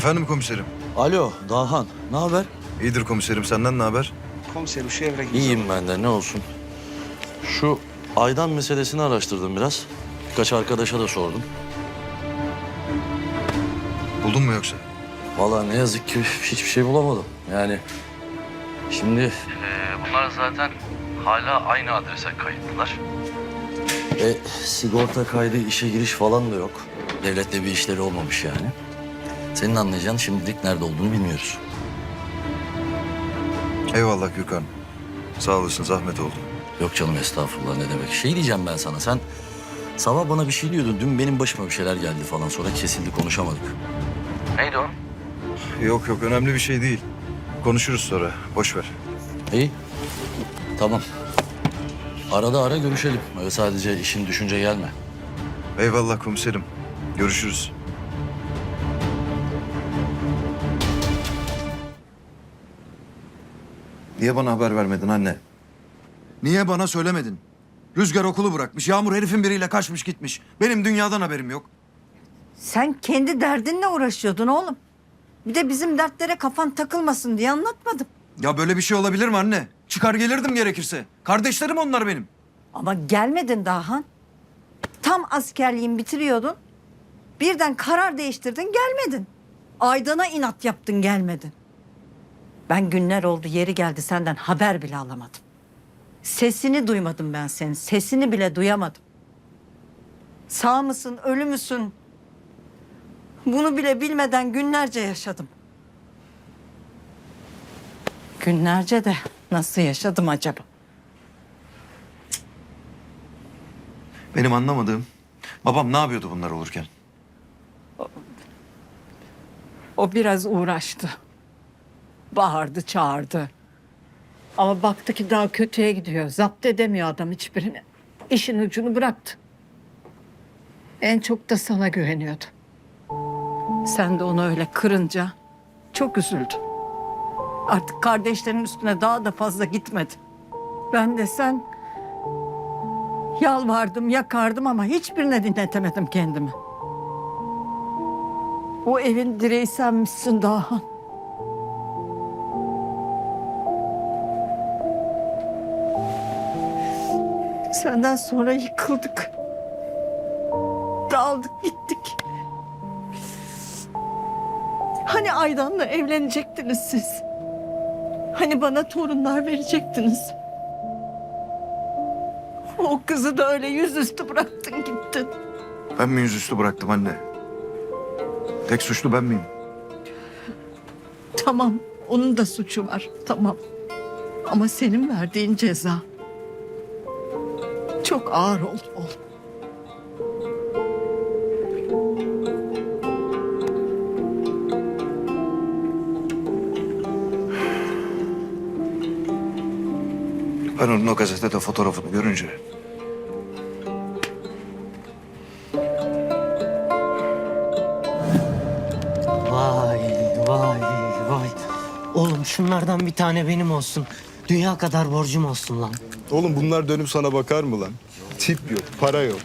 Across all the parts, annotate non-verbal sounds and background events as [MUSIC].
Efendim komiserim. Alo Dahan, ne haber? İyidir komiserim senden ne haber? Komiserim şu evre gidiyor. İyiyim ben de, ne olsun. Şu Aydan meselesini araştırdım biraz. Birkaç arkadaşa da sordum. Buldun mu yoksa? Vallahi ne yazık ki hiçbir şey bulamadım. Yani şimdi... bunlar zaten hala aynı adrese kayıtlılar. E, sigorta kaydı, işe giriş falan da yok. Devletle bir işleri olmamış yani. Senin anlayacağın şimdilik nerede olduğunu bilmiyoruz. Eyvallah Gürkan. Sağ olasın zahmet oldu. Yok canım estağfurullah ne demek. Şey diyeceğim ben sana sen sabah bana bir şey diyordun. Dün benim başıma bir şeyler geldi falan sonra kesildi konuşamadık. Neydi o? Yok yok önemli bir şey değil. Konuşuruz sonra. Boş ver. İyi. Tamam. Arada ara görüşelim. Öyle sadece işin düşünce gelme. Eyvallah komiserim. Görüşürüz. Niye bana haber vermedin anne? Niye bana söylemedin? Rüzgar okulu bırakmış. Yağmur herifin biriyle kaçmış gitmiş. Benim dünyadan haberim yok. Sen kendi derdinle uğraşıyordun oğlum. Bir de bizim dertlere kafan takılmasın diye anlatmadım. Ya böyle bir şey olabilir mi anne? Çıkar gelirdim gerekirse. Kardeşlerim onlar benim. Ama gelmedin Dahan. Tam askerliğin bitiriyordun. Birden karar değiştirdin gelmedin. Aydan'a inat yaptın gelmedin. Ben günler oldu yeri geldi senden haber bile alamadım. Sesini duymadım ben senin. Sesini bile duyamadım. Sağ mısın, ölü müsün? Bunu bile bilmeden günlerce yaşadım. Günlerce de nasıl yaşadım acaba? Benim anlamadığım. Babam ne yapıyordu bunlar olurken? O biraz uğraştı. Bağırdı, çağırdı. Ama baktı ki daha kötüye gidiyor. Zapt edemiyor adam hiçbirini. İşin ucunu bıraktı. En çok da sana güveniyordu. Sen de onu öyle kırınca çok üzüldü. Artık kardeşlerin üstüne daha da fazla gitmedi. Ben de sen yalvardım, yakardım ama hiçbirine dinletemedim kendimi. O evin direği senmişsin Dahan. Senden sonra yıkıldık. Dağıldık gittik. Hani Aydan'la evlenecektiniz siz? Hani bana torunlar verecektiniz? O kızı da öyle yüzüstü bıraktın gittin. Ben mi yüzüstü bıraktım anne? Tek suçlu ben miyim? Tamam, onun da suçu var. Tamam. Ama senin verdiğin ceza çok ağır oldu oğlum. Ben onun o gazetede fotoğrafını görünce... Vay vay vay. Oğlum şunlardan bir tane benim olsun. Dünya kadar borcum olsun lan. Oğlum bunlar dönüp sana bakar mı lan? Tip yok, para yok.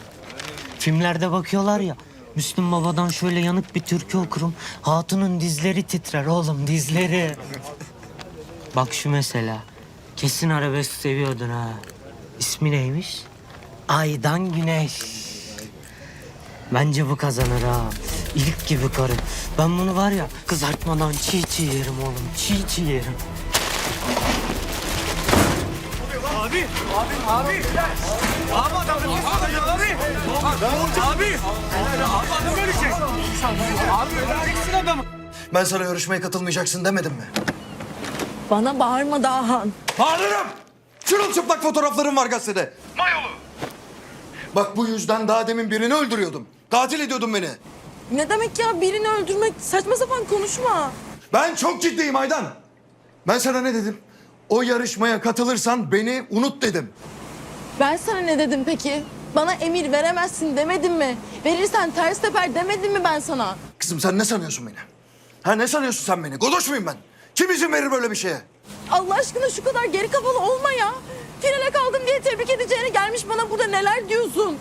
Filmlerde bakıyorlar ya. Müslüm Baba'dan şöyle yanık bir türkü okurum. Hatunun dizleri titrer oğlum dizleri. Bak şu mesela. Kesin arabesk seviyordun ha. İsmi neymiş? Aydan Güneş. Bence bu kazanır ha. İlik gibi karı. Ben bunu var ya kızartmadan çiğ çiğ yerim oğlum. Çiğ çiğ yerim. Ben sana yarışmaya katılmayacaksın demedim mi? Bana bağırma Dahan. Bağırırım! Çırılçıplak fotoğraflarım var gazetede. Mayolu! Bak bu yüzden daha demin birini öldürüyordum. Katil ediyordun beni. Ne demek ya birini öldürmek saçma sapan konuşma. Ben çok ciddiyim Aydan. Ben sana ne dedim? O yarışmaya katılırsan beni unut dedim. Ben sana ne dedim peki? Bana emir veremezsin demedim mi? Verirsen ters teper demedim mi ben sana? Kızım sen ne sanıyorsun beni? Ha ne sanıyorsun sen beni? Godoş muyum ben? Kim izin verir böyle bir şeye? Allah aşkına şu kadar geri kafalı olma ya. Finale kaldım diye tebrik edeceğine gelmiş bana burada neler diyorsun?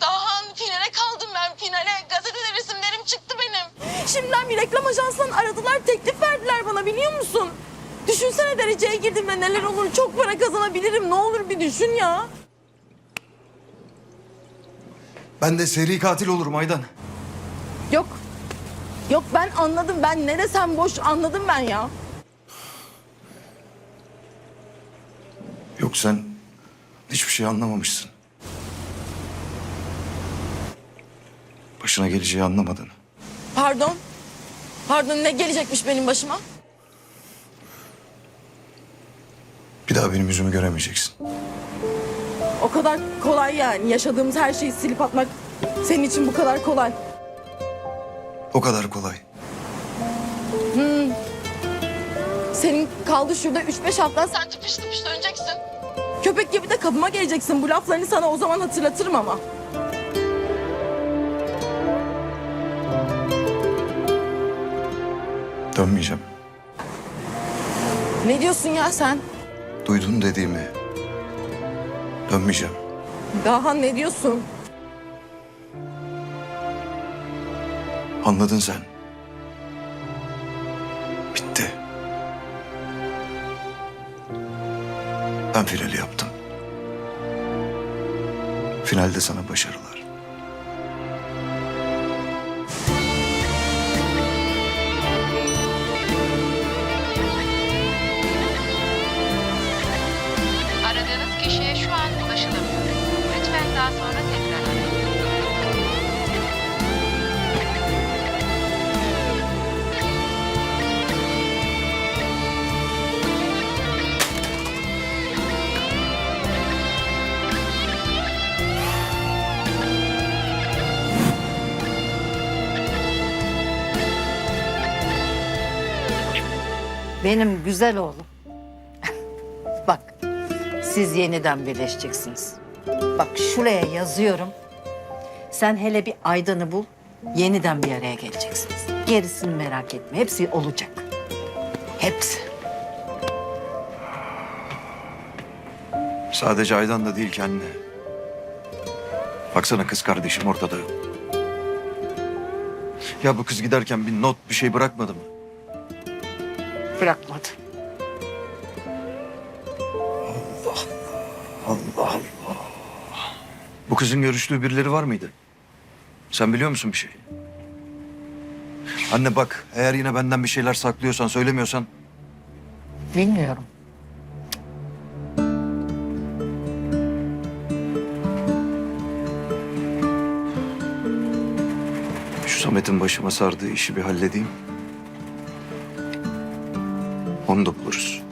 Dahan finale kaldım ben finale. Gazetede resimlerim çıktı benim. Şimdiden bir reklam ajansından aradılar teklif verdiler bana biliyor musun? Düşünsene dereceye girdim ve neler olur çok para kazanabilirim ne olur bir düşün ya. Ben de seri katil olurum Aydan. Yok. Yok ben anladım ben ne desem boş anladım ben ya. Yok sen hiçbir şey anlamamışsın. Başına geleceği anlamadın. Pardon. Pardon ne gelecekmiş benim başıma? Bir daha benim yüzümü göremeyeceksin. O kadar kolay yani yaşadığımız her şeyi silip atmak senin için bu kadar kolay. O kadar kolay. Senin kaldı şurada 3-5 hafta sen tıpış tıpış döneceksin. Köpek gibi de kapıma geleceksin. Bu laflarını sana o zaman hatırlatırım ama. Dönmeyeceğim. Ne diyorsun ya sen? Duydun dediğimi. Dönmeyeceğim. Daha ne diyorsun? Anladın sen. Bitti. Ben finali yaptım. Finalde sana başarılar. Benim güzel oğlum. [LAUGHS] Bak siz yeniden birleşeceksiniz. Bak şuraya yazıyorum. Sen hele bir Aydan'ı bul. Yeniden bir araya geleceksiniz. Gerisini merak etme. Hepsi olacak. Hepsi. Sadece Aydan da değil anne. Baksana kız kardeşim ortada. Ya bu kız giderken bir not bir şey bırakmadı mı? Bırakmadı. Allah Allah. Bu kızın görüştüğü birileri var mıydı? Sen biliyor musun bir şey? Anne bak eğer yine benden bir şeyler saklıyorsan söylemiyorsan Bilmiyorum. şu Samet'in başıma sardığı işi bir halledeyim. Onu da buluruz.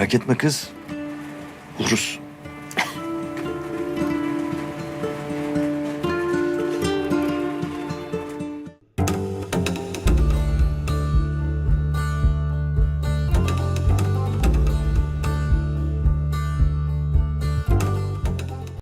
Merak etme kız. Buluruz.